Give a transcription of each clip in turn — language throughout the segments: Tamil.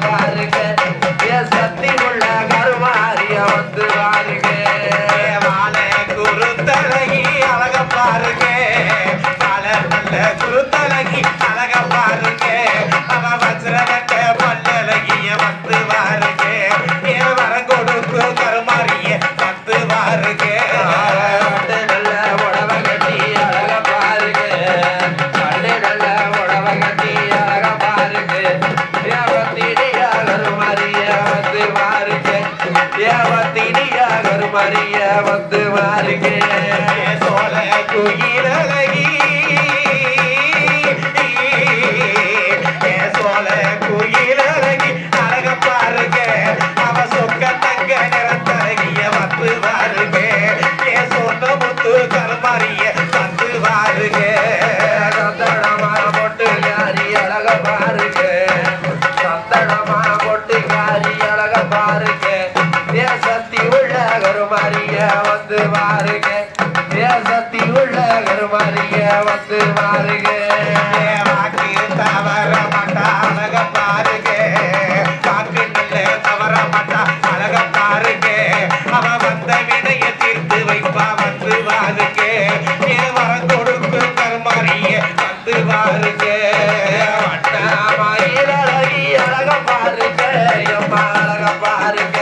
பாருங்க. சோழ குயிலழகி. உள்ள கருமாரிய வந்து பாருங்க தேசத்தி உள்ள கருமாரிய வந்து பாருங்க வாக்கி தவற மாட்டா அழக பாருங்க வாக்கு இல்லை தவற மாட்டா அழக பாருங்க அவ வந்த வினைய தீர்த்து வைப்பா வந்து பாருங்க ஏ அழக பாருங்க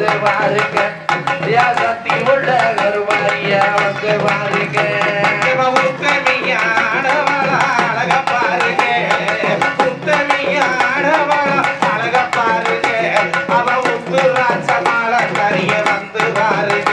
வந்து பாருங்க சக்தி உள்ள கருமாரிய வந்து பாருங்க. அவ உத்து ராசமால கரிய வந்து பாருங்க